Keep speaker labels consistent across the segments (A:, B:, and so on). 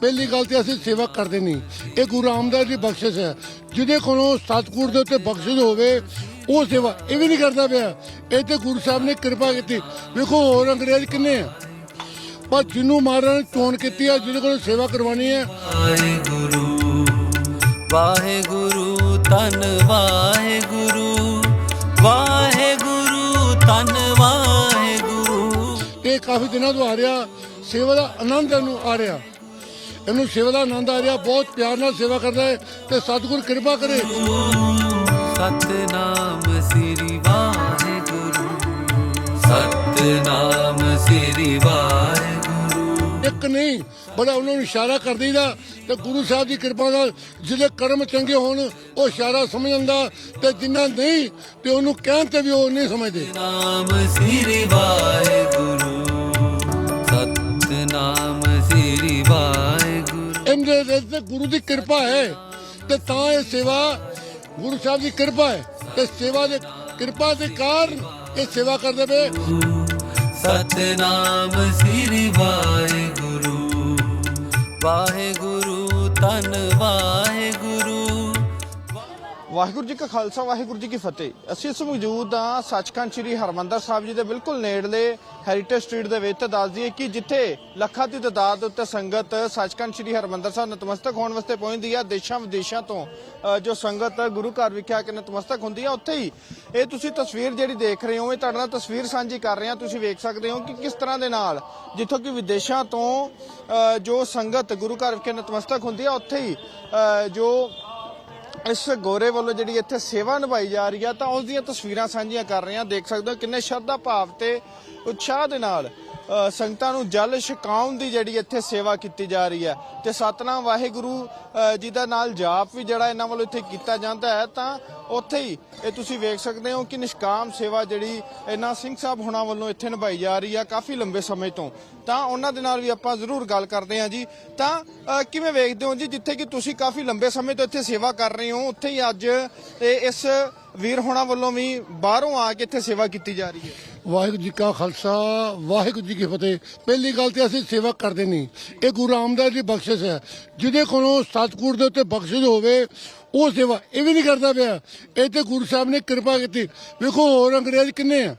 A: ਪਹਿਲੀ ਗੱਲ ਤੇ ਅਸੀਂ ਸੇਵਾ ਕਰਦੇ ਨਹੀਂ। ਇਹ ਗੁਰੂ ਰਾਮਦਾਸ ਦੀ ਬਖਸ਼ਿਸ਼ ਹੈ। ਜਿਹਦੇ ਕੋਲੋਂ ਸਤਿਗੁਰ ਦੇ ਉੱਤੇ ਬਖਸ਼ਿਸ਼ ਹੋਵੇ ਉਹ ਸੇਵਾ ਇਹ ਵੀ ਨਹੀਂ ਕਰਦਾ ਪਿਆ। ਇਹ ਤੇ ਗੁਰੂ ਸਾਹਿਬ ਨੇ ਕਿਰਪਾ ਕੀਤੀ। ਵੇਖੋ ਹੋਰ ਅੰਗਰੇਜ਼ ਕਿੰਨੇ ਆ। ਪਰ ਜਿਹਨੂੰ ਮਹਾਰਾਜ ਨੇ ਚੋਣ ਕੀਤੀ ਆ ਜਿਹਦੇ ਕੋਲ ਸੇਵਾ ਕਰਵਾਉਣੀ ਹੈ।
B: ਵਾਹਿਗੁਰੂ ਵਾਹਿਗੁਰੂ ਧੰਨ ਵਾਹਿਗੁਰੂ ਵਾਹਿਗੁਰੂ ਧੰਨ ਵਾਹਿਗੁਰੂ।
A: ਇਹ ਕਾਫੀ ਦਿਨਾਂ ਤੋਂ ਆ ਰਿਹਾ। ਸੇਵਾ ਦਾ ਆਨੰਦ ਇਹਨੂੰ ਆ ਰਿਹਾ। ਇਹਨੂੰ ਸੇਵਾ ਦਾ ਆਨੰਦ ਆ ਰਿਹਾ ਬਹੁਤ ਪਿਆਰ ਨਾਲ ਸੇਵਾ ਕਰਦਾ ਹੈ ਤੇ ਸਤਿਗੁਰ ਕਿਰਪਾ ਕਰੇ।
B: ਸਤਨਾਮ ਸ੍ਰੀ ਵਾਹਿਗੁਰੂ ਸਤਨਾਮ ਸ੍ਰੀ ਵਾਹਿਗੁਰੂ।
A: ਇੱਕ ਨਹੀਂ ਬੜਾ ਉਹਨਾਂ ਨੂੰ ਇਸ਼ਾਰਾ ਕਰ ਦਈਦਾ ਤੇ ਗੁਰੂ ਸਾਹਿਬ ਦੀ ਕਿਰਪਾ ਨਾਲ ਜਿਹਦੇ ਕਰਮ ਚੰਗੇ ਹੋਣ ਉਹ ਇਸ਼ਾਰਾ ਸਮਝ ਜਾਂਦਾ ਤੇ ਜਿੰਨਾ ਨਹੀਂ ਤੇ ਉਹਨੂੰ ਕਹਿਣ ਤੇ ਵੀ ਉਹ ਨਹੀਂ ਸਮਝਦੇ।
B: ਨਾਮ ਸ੍ਰੀ ਵਾਹਿਗੁਰੂ। ਵਾਹਿਗੁਰੂ
A: ਤੇ ਗੁਰੂ ਦੀ ਕਿਰਪਾ ਹੈ ਤੇ ਤਾਂ ਇਹ ਸੇਵਾ ਗੁਰੂ ਸਾਹਿਬ ਦੀ ਕਿਰਪਾ ਹੈ ਤੇ ਸੇਵਾ ਦੇ ਕਿਰਪਾ ਦੇ ਕਾਰਨ ਇਹ ਸੇਵਾ ਕਰਦੇ ਪਏ।
B: ਸਤਨਾਮ ਸ੍ਰੀ ਵਾਹਿਗੁਰੂ ਵਾਹਿਗੁਰੂ ਧੰਨ ਵਾਹਿਗੁਰੂ।
C: ਵਾਹਿਗੁਰੂ ਜੀ ਕਾ ਖਾਲਸਾ, ਵਾਹਿਗੁਰੂ ਜੀ ਕੀ ਫਤਿਹ। ਅਸੀਂ ਇਸ ਮੌਜੂਦ ਹਾਂ ਸੱਚਖੰਡ ਸ੍ਰੀ ਹਰਮੰਦਰ ਸਾਹਿਬ ਜੀ ਦੇ ਬਿਲਕੁਲ ਨੇੜਲੇ ਹੈਰੀਟੇਜ ਸਟਰੀਟ ਦੇ ਵਿੱਚ। ਤੇ ਦੱਸ ਦਈਏ ਕਿ ਜਿੱਥੇ ਲੱਖਾਂ ਦੀ ਤਦਾਦ ਉੱਤੇ ਸੰਗਤ ਸੱਚਖੰਡ ਸ੍ਰੀ ਹਰਮੰਦਰ ਸਾਹਿਬ ਨਤਮਸਤਕ ਹੋਣ ਵਾਸਤੇ ਪਹੁੰਚਦੀ ਆ, ਦੇਸ਼ਾਂ ਵਿਦੇਸ਼ਾਂ ਤੋਂ ਜੋ ਸੰਗਤ ਗੁਰੂ ਘਰ ਵਿਖੇ ਆ ਕੇ ਨਤਮਸਤਕ ਹੁੰਦੀ ਆ, ਉੱਥੇ ਹੀ। ਇਹ ਤੁਸੀਂ ਤਸਵੀਰ ਜਿਹੜੀ ਦੇਖ ਰਹੇ ਹੋ, ਇਹ ਤੁਹਾਡੇ ਨਾਲ ਤਸਵੀਰ ਸਾਂਝੀ ਕਰ ਰਹੇ ਹਾਂ। ਤੁਸੀਂ ਵੇਖ ਸਕਦੇ ਹੋ ਕਿ ਕਿਸ ਤਰ੍ਹਾਂ ਦੇ ਨਾਲ ਜਿੱਥੋਂ ਕਿ ਵਿਦੇਸ਼ਾਂ ਤੋਂ ਜੋ ਸੰਗਤ ਗੁਰੂ ਘਰ ਵਿਖੇ ਨਤਮਸਤਕ ਹੁੰਦੀ ਆ, ਉੱਥੇ ਹੀ ਜੋ ਇਸ ਗੋਰੇ ਵੱਲੋਂ ਜਿਹੜੀ ਇੱਥੇ ਸੇਵਾ ਨਿਭਾਈ ਜਾ ਰਹੀ ਆ, ਤਾਂ ਉਸ ਦੀਆਂ ਤਸਵੀਰਾਂ ਸਾਂਝੀਆਂ ਕਰ ਰਹੇ ਹਾਂ। ਦੇਖ ਸਕਦੇ ਹੋ ਕਿੰਨੇ ਸ਼ਰਧਾ ਭਾਵ ਤੇ ਉਤਸ਼ਾਹ ਦੇ ਨਾਲ। ਸੰਗਤਾਂ ਨੂੰ ਜਲ ਛਕਾਉਣ ਦੀ ਜਿਹੜੀ ਇੱਥੇ ਸੇਵਾ ਕੀਤੀ ਜਾ ਰਹੀ ਹੈ। ਤੇ ਸਤਨਾਮ ਵਾਹਿਗੁਰੂ ਜੀ ਦਾ ਨਾਲ ਜਾਪ ਵੀ ਜਿਹੜਾ ਇਹਨਾਂ ਵੱਲੋਂ ਇੱਥੇ ਕੀਤਾ ਜਾਂਦਾ ਹੈ, ਤਾਂ ਉੱਥੇ ਹੀ ਇਹ ਤੁਸੀਂ ਵੇਖ ਸਕਦੇ ਹੋ ਕਿ ਨਿਸ਼ਕਾਮ ਸੇਵਾ ਜਿਹੜੀ ਇਹਨਾਂ ਸਿੰਘ ਸਾਹਿਬ ਹੁਣਾਂ ਵੱਲੋਂ ਇੱਥੇ ਨਿਭਾਈ ਜਾ ਰਹੀ ਆ ਕਾਫੀ ਲੰਬੇ ਸਮੇਂ ਤੋਂ। ਤਾਂ ਉਹਨਾਂ ਦੇ ਨਾਲ ਵੀ ਆਪਾਂ ਜ਼ਰੂਰ ਗੱਲ ਕਰਦੇ ਹਾਂ ਜੀ। ਤਾਂ ਕਿਵੇਂ ਵੇਖਦੇ ਹੋ ਜੀ, ਜਿੱਥੇ ਕਿ ਤੁਸੀਂ ਕਾਫੀ ਲੰਬੇ ਸਮੇਂ ਤੋਂ ਇੱਥੇ ਸੇਵਾ ਕਰ ਰਹੇ ਹੋ, ਉੱਥੇ ਹੀ ਅੱਜ ਇਹ ਇਸ ਵੀਰ ਹੋਣਾ ਵੱਲੋਂ ਵੀ ਬਾਹਰੋਂ ਆ ਕੇ ਇੱਥੇ ਸੇਵਾ ਕੀਤੀ ਜਾ ਰਹੀ ਹੈ।
A: ਵਾਹਿਗੁਰੂ ਜੀ ਕਾ ਖਾਲਸਾ, ਵਾਹਿਗੁਰੂ ਜੀ ਕੀ ਫਤਿਹ। ਪਹਿਲੀ ਗੱਲ ਤੇ ਅਸੀਂ ਸੇਵਾ ਕਰਦੇ ਨਹੀਂ। ਇਹ ਗੁਰੂ ਰਾਮਦਾਸ ਦੀ ਬਖਸ਼ਿਸ਼ ਹੈ। ਜਿਹਦੇ ਕੋਲੋਂ ਸਤਿਗੁਰ ਦੇ ਉੱਤੇ ਬਖਸ਼ਿਸ਼ ਹੋਵੇ, ਉਹ ਸੇਵਾ ਇਹ ਵੀ ਨਹੀਂ ਕਰਦਾ ਪਿਆ। ਇਹ ਤੇ ਗੁਰੂ ਸਾਹਿਬ ਨੇ ਕਿਰਪਾ ਕੀਤੀ। ਵੇਖੋ, ਹੋਰ ਅੰਗਰੇਜ਼ ਕਿੰਨੇ ਆ।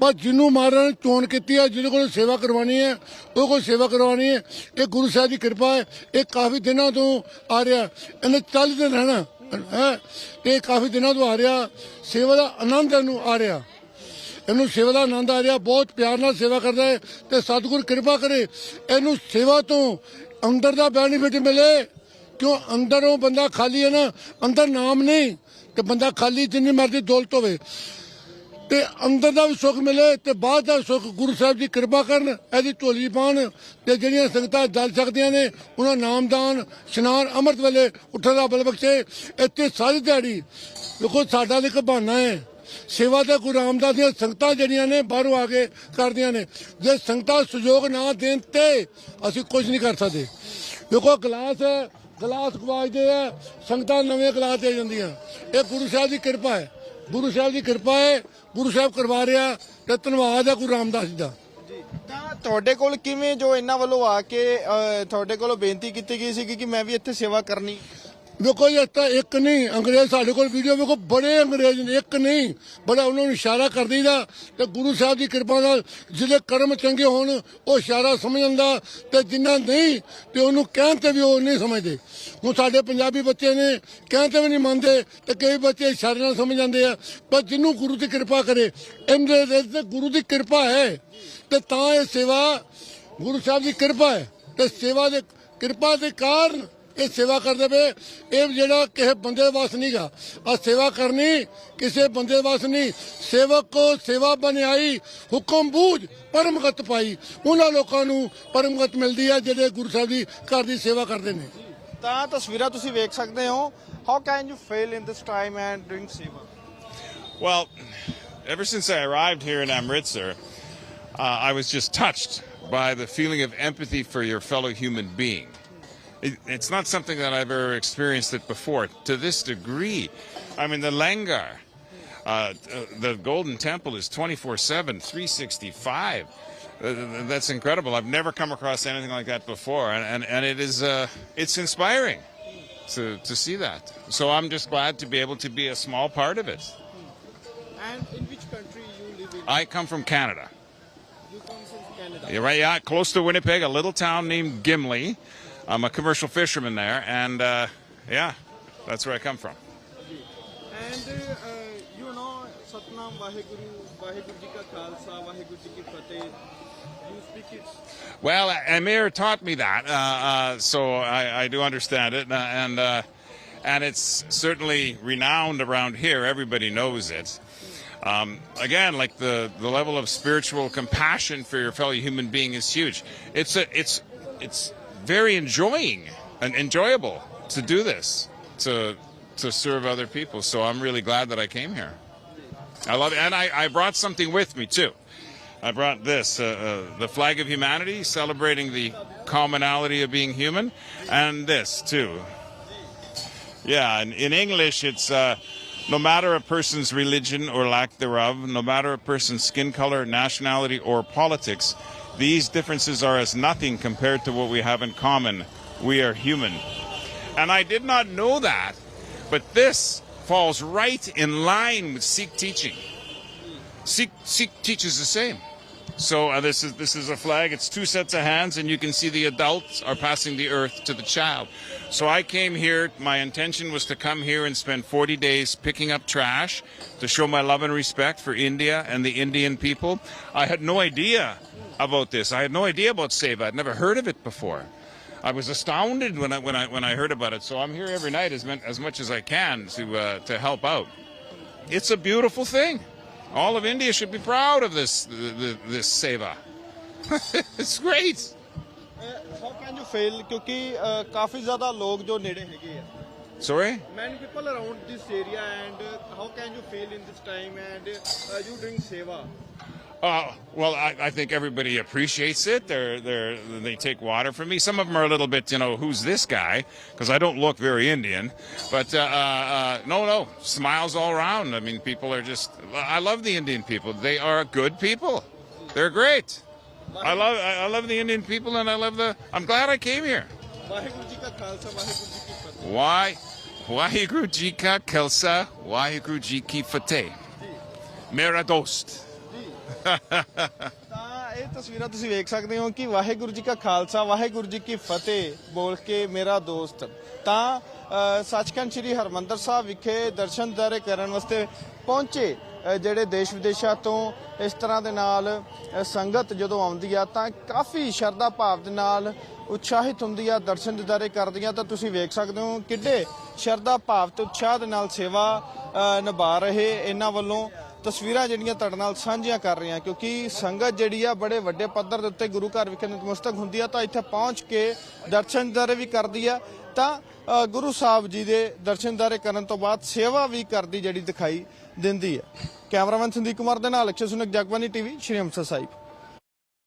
A: ਪਰ ਜਿਹਨੂੰ ਮਹਾਰਾਜ ਨੇ ਚੋਣ ਕੀਤੀ ਹੈ, ਜਿਹਦੇ ਕੋਲ ਸੇਵਾ ਕਰਵਾਉਣੀ ਹੈ, ਉਹ ਕੋਲ ਸੇਵਾ ਕਰਵਾਉਣੀ ਹੈ। ਇਹ ਗੁਰੂ ਸਾਹਿਬ ਦੀ ਕਿਰਪਾ ਹੈ। ਇਹ ਕਾਫੀ ਦਿਨਾਂ ਤੋਂ ਆ ਰਿਹਾ। ਇਹਨੇ ਚੱਲ ਤੇ ਰਹਿਣਾ। ਹੈ? ਇਹ ਕਾਫੀ ਦਿਨਾਂ ਤੋਂ ਆ ਰਿਹਾ। ਸੇਵਾ ਦਾ ਆਨੰਦ ਇਹਨੂੰ ਆ ਰਿਹਾ। ਇਹਨੂੰ ਸੇਵਾ ਦਾ ਆਨੰਦ ਆ ਰਿਹਾ, ਬਹੁਤ ਪਿਆਰ ਨਾਲ ਸੇਵਾ ਕਰਦਾ ਹੈ ਤੇ ਸਤਿਗੁਰ ਕਿਰਪਾ ਕਰੇ, ਇਹਨੂੰ ਸੇਵਾ ਤੋਂ ਅੰਦਰ ਦਾ ਬੈਨੀਫਿਟ ਮਿਲੇ। ਕਿਉਂ? ਅੰਦਰੋਂ ਬੰਦਾ ਖਾਲੀ ਹੈ ਨਾ, ਅੰਦਰ ਨਾਮ ਨਹੀਂ, ਤੇ ਬੰਦਾ ਖਾਲੀ ਜਿੰਨੀ ਮਰਜ਼ੀ ਦੌਲਤ ਹੋਵੇ। ਤੇ ਅੰਦਰ ਦਾ ਵੀ ਸੁੱਖ ਮਿਲੇ ਤੇ ਬਾਹਰ ਦਾ ਸੁੱਖ ਗੁਰੂ ਸਾਹਿਬ ਦੀ ਕਿਰਪਾ ਕਰਨ, ਇਹਦੀ ਝੋਲੀ ਪਾਣ ਤੇ ਜਿਹੜੀਆਂ ਸੰਗਤਾਂ ਜਲ ਸਕਦੀਆਂ ਨੇ, ਉਹਨਾਂ ਨਾਮਦਾਨ ਇਸ਼ਨਾਨ, ਅੰਮ੍ਰਿਤ ਵੇਲੇ ਉੱਠਣ ਦਾ ਬਲ ਬਖਸ਼ੇ। ਇੱਥੇ ਸਾਰੀ ਦਿਹਾੜੀ, ਦੇਖੋ, ਸਾਡਾ ਤਾਂ ਇੱਕ ਬਹਾਨਾ ਹੈ। ਸੇਵਾ ਤਾਂ ਗੁਰੂ ਰਾਮਦਾਸ ਦੀਆਂ ਸੰਗਤਾਂ ਜਿਹੜੀਆਂ ਨੇ ਬਾਹਰੋਂ ਆ ਕੇ ਕਰਦੀਆਂ ਨੇ, ਜੇ ਸੰਗਤਾਂ ਸਹਿਯੋਗ ਨਾ ਦੇਣ ਤੇ ਅਸੀਂ ਕੁਝ ਨਹੀਂ ਕਰ ਸਕਦੇ। ਦੇਖੋ ਗਲਾਸ ਗਲਾਸ ਗਵਾਜਦੇ ਆ ਸੰਗਤਾਂ ਨਵੇਂ ਗਲਾਸ ਦੇ ਜਾਂਦੀਆਂ। ਇਹ ਗੁਰੂ ਸਾਹਿਬ ਦੀ ਕਿਰਪਾ ਹੈ। ਗੁਰੂ ਸਾਹਿਬ ਦੀ ਕਿਰਪਾ ਹੈ, ਗੁਰੂ ਸਾਹਿਬ ਕਰਵਾ ਰਿਹਾ ਤੇ ਧੰਨਵਾਦ ਹੈ ਗੁਰੂ ਰਾਮਦਾਸ ਜੀ ਦਾ।
C: ਤਾਂ ਤੁਹਾਡੇ ਕੋਲ ਕਿਵੇਂ ਜੋ ਇਹਨਾਂ ਵੱਲੋਂ ਆ ਕੇ ਤੁਹਾਡੇ ਕੋਲੋਂ ਬੇਨਤੀ ਕੀਤੀ ਗਈ ਸੀ ਕਿ ਮੈਂ ਵੀ ਇੱਥੇ ਸੇਵਾ ਕਰਨੀ?
A: ਵੇਖੋ ਇਹ ਤਾਂ ਇੱਕ ਨਹੀਂ, ਅੰਗਰੇਜ਼ ਸਾਡੇ ਕੋਲ ਵੀਡੀਓ ਵੇਖੋ, ਬੜੇ ਅੰਗਰੇਜ਼ ਨੇ, ਇੱਕ ਨਹੀਂ, ਬੜਾ ਉਹਨਾਂ ਨੂੰ ਇਸ਼ਾਰਾ ਕਰ ਦਈਦਾ ਤੇ ਗੁਰੂ ਸਾਹਿਬ ਦੀ ਕਿਰਪਾ ਨਾਲ ਜਿਹਦੇ ਕਰਮ ਚੰਗੇ ਹੋਣ, ਉਹ ਇਸ਼ਾਰਾ ਸਮਝ ਜਾਂਦਾ ਤੇ ਜਿੰਨਾ ਨਹੀਂ ਤੇ ਉਹਨੂੰ ਕਹਿਣ ਤੇ ਵੀ ਉਹ ਨਹੀਂ ਸਮਝਦੇ। ਹੁਣ ਸਾਡੇ ਪੰਜਾਬੀ ਬੱਚੇ ਨੇ ਕਹਿਣ ਤੇ ਵੀ ਨਹੀਂ ਮੰਨਦੇ ਤੇ ਕਈ ਬੱਚੇ ਇਸ਼ਾਰੇ ਨਾਲ ਸਮਝ ਜਾਂਦੇ ਆ, ਪਰ ਜਿਹਨੂੰ ਗੁਰੂ ਦੀ ਕਿਰਪਾ ਕਰੇ, ਇਹਦੇ ਤੇ ਗੁਰੂ ਦੀ ਕਿਰਪਾ ਹੈ ਤੇ ਤਾਂ ਇਹ ਸੇਵਾ ਗੁਰੂ ਸਾਹਿਬ ਦੀ ਕਿਰਪਾ ਹੈ ਤੇ ਸੇਵਾ ਦੇ ਕਿਰਪਾ ਦੇ ਕਾਰਨ ਇਹ ਸੇਵਾ ਕਰਦੇ ਪਏ। ਇਹ ਜਿਹੜਾ ਕਿਸੇ ਬੰਦੇ ਵਾਸ ਨਹੀਂਗਾ ਆ ਸੇਵਾ ਕਰਨੀ ਕਿਸੇ ਬੰਦੇ ਵਾਸ ਨਹੀਂ ਸੇਵਕ ਕੋ ਸੇਵਾ ਬਣਾਈ ਹੁਕਮ ਬੂਝ ਪਰਮਗਤ ਪਾਈ। ਉਹਨਾਂ ਲੋਕਾਂ ਨੂੰ ਪਰਮਗਤ ਮਿਲਦੀ ਹੈ ਜਿਹੜੇ ਗੁਰੂ ਸਾਹਿਬ ਦੀ ਘਰ ਦੀ ਸੇਵਾ ਕਰਦੇ ਨੇ।
C: ਤਾਂ ਤਸਵੀਰਾਂ ਤੁਸੀਂ ਵੇਖ ਸਕਦੇ ਹੋ। How can you fail in this time and doing ਸੇਵਾ?
D: Well, ever since I arrived here in Amritsar, uh, I was just touched by the feeling of empathy for your fellow human being. It, it's not something that I've ever experienced it before to this degree. I mean, the Langar, uh, the Golden Temple is 24 7, 365. Uh, That's incredible. I've never come across anything like that before, and and, and it is uh, it's inspiring to to see that. So I'm just glad to be able to be a small part of it.
C: And in which country you live in?
D: I come from Canada.
C: You come from Canada.
D: You're right, yeah, close to Winnipeg, a little town named Gimli. I'm a commercial fisherman there, and uh, yeah, that's where I come from.
C: And uh, you know Satnam Vaheguru, Vaheguru Ji Ka Khalsa, Vaheguru Ji Ki Fateh. You speak it.
D: Well, Amir taught me that, uh, uh, so I, I do understand it, uh, and uh, and it's certainly renowned around here. Everybody knows it. Um, again, like the, the level of spiritual compassion for your fellow human being is huge. It's a, it's it's very enjoying and enjoyable to do this to to serve other people. So I'm really glad that I came here. I love it, and I, I brought something with me too. I brought this, uh, uh, the flag of humanity, celebrating the commonality of being human, and this too. Yeah, and in English, it's uh, no matter a person's religion or lack thereof, no matter a person's skin color, nationality, or politics, these differences are as nothing compared to what we have in common. We are human. And I did not know that, but this falls right in line with Sikh teaching. Sikh, Sikh teaches the same. So uh, this is this is a flag. It's two sets of hands, and you can see the adults are passing the earth to the child. So I came here. My intention was to come here and spend 40 days picking up trash to show my love and respect for India and the Indian people. I had no idea about this. I had no idea about Seva. I'd never heard of it before. I was astounded when I when I when I heard about it. So I'm here every night as, as much as I can to uh, to help out. It's a beautiful thing. All of India should be proud of this this, this seva. it's great.
C: Uh, how can you fail? Because काफी ज़्यादा लोग
D: Sorry?
C: Many people around this area and uh, how can you fail in this time and uh, you doing seva?
D: Uh, well, I, I, think everybody appreciates it. They're, they're, they take water from me. Some of them are a little bit, you know, who's this guy? Because I don't look very Indian. But uh, uh, uh, no, no, smiles all around. I mean, people are just, I love the Indian people. They are good people. They're great. I love, I love the Indian people and I love the, I'm glad I came here. Why? Waheguru Ji Ka why Waheguru Ji Ki Fateh. Mera Dost.
C: ਤਾਂ ਇਹ ਤਸਵੀਰਾਂ ਤੁਸੀਂ ਵੇਖ ਸਕਦੇ ਹੋ ਕਿ ਵਾਹਿਗੁਰੂ ਜੀ ਕਾ ਖਾਲਸਾ, ਵਾਹਿਗੁਰੂ ਜੀ ਕੀ ਫਤਿਹ ਬੋਲ ਕੇ ਮੇਰਾ ਦੋਸਤ। ਤਾਂ ਸੱਚਖੰਡ ਸ੍ਰੀ ਹਰਮੰਦਰ ਸਾਹਿਬ ਵਿਖੇ ਦਰਸ਼ਨ ਦਾਰੇ ਕਰਨ ਵਾਸਤੇ ਪਹੁੰਚੇ। ਜਿਹੜੇ ਦੇਸ਼ ਵਿਦੇਸ਼ਾਂ ਤੋਂ ਇਸ ਤਰ੍ਹਾਂ ਦੇ ਨਾਲ ਸੰਗਤ ਜਦੋਂ ਆਉਂਦੀ ਆ ਤਾਂ ਕਾਫੀ ਸ਼ਰਧਾ ਭਾਵ ਦੇ ਨਾਲ ਉਤਸ਼ਾਹਿਤ ਹੁੰਦੀ ਆ, ਦਰਸ਼ਨ ਦਿਦਾਰੇ ਕਰਦੀ ਆ ਤਾਂ ਤੁਸੀਂ ਵੇਖ ਸਕਦੇ ਹੋ ਕਿੱਡੇ ਸ਼ਰਧਾ ਭਾਵ ਤੇ ਉਤਸ਼ਾਹ ਦੇ ਨਾਲ ਸੇਵਾ ਨਿਭਾ ਰਹੇ ਇਹਨਾਂ ਵੱਲੋਂ। ਤਸਵੀਰਾਂ ਜਿਹੜੀਆਂ ਤੁਹਾਡੇ ਨਾਲ ਸਾਂਝੀਆਂ ਕਰ ਰਹੇ ਹਾਂ ਕਿਉਂਕਿ ਸੰਗਤ ਜਿਹੜੀ ਆ ਬੜੇ ਵੱਡੇ ਪੱਧਰ ਦੇ ਉੱਤੇ ਗੁਰੂ ਘਰ ਵਿਖੇ ਨਤਮਸਤਕ ਹੁੰਦੀ ਆ, ਤਾਂ ਇੱਥੇ ਪਹੁੰਚ ਕੇ ਦਰਸ਼ਨ ਦਾਰੇ ਵੀ ਕਰਦੀ ਆ। ਤਾਂ ਗੁਰੂ ਸਾਹਿਬ ਜੀ ਦੇ ਦਰਸ਼ਨ ਦਾਰੇ ਕਰਨ ਤੋਂ ਬਾਅਦ ਸੇਵਾ ਵੀ ਕਰਦੀ ਜਿਹੜੀ ਦਿਖਾਈ ਦਿੰਦੀ ਹੈ ਕੈਮਰਾਮੈਨ ਸੰਦੀਪ ਕੁਮਾਰ ਦੇ ਨਾਲ ਅਕਸ਼ੇ ਸੁਨਕ ਜਗਬਾਨੀ ਟੀਵੀ, ਸ਼੍ਰੀ ਅੰਮ੍ਰਿਤਸਰ ਸਾਹਿਬ।